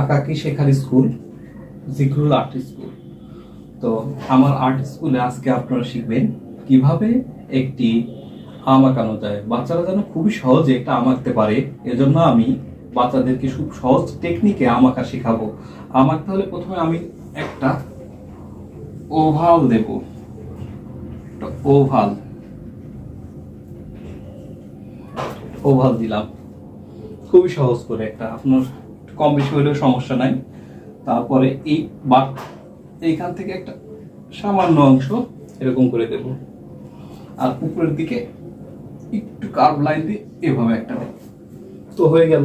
আঁকাকি শেখার school, জিক্রুল art school. তো আমার আর্ট স্কুলে আজকে আপনারা শিখবেন কীভাবে একটি আম আঁকানো যায়। বাচ্চারা যেন খুবই সহজে একটা আম আঁকতে পারে, এজন্য আমি বাচ্চাদেরকে খুব সহজ টেকনিকে আম আঁকা শেখাবো। আম আঁকতে হলে প্রথমে আমি একটা ওভাল দেব। ওভাল ওভাল দিলাম। খুবই সহজ করে একটা আপনার কম বেশি হলেও সমস্যা নাই। তারপরে এই বাট এইখান থেকে একটা সামান্য অংশ এরকম করে দেব। আর উপরের দিকে একটু কার্ভ লাইন দিয়ে এভাবে একটা দেব। তো হয়ে গেল।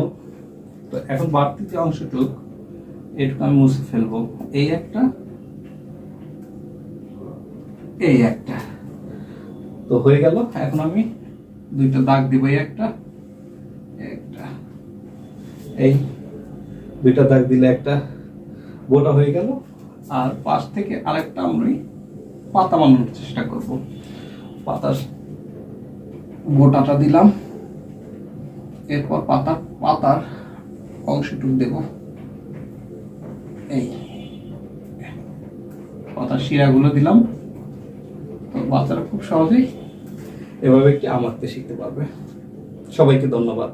তো এখন বাড়তি যে অংশটুক, এটুকু আমি মুছে ফেলব। এই একটা এই একটা। তো হয়ে গেল। এখন আমি দুইটা দাগ দিব এই একটা একটা। এই দুইটা দাগ দিলে একটা গোটা হয়ে গেল। আর পাশ থেকে আরেকটা আমি পাতা বানানোর চেষ্টা করব। পাতার গোটাটা দিলাম। এরপর পাতার পাতার অংশটুকু দেব। এই পাতার শিরাগুলো দিলাম। তো বাচ্চারা খুব সহজেই এভাবে একটি আমারতে শিখতে পারবে। সবাইকে ধন্যবাদ।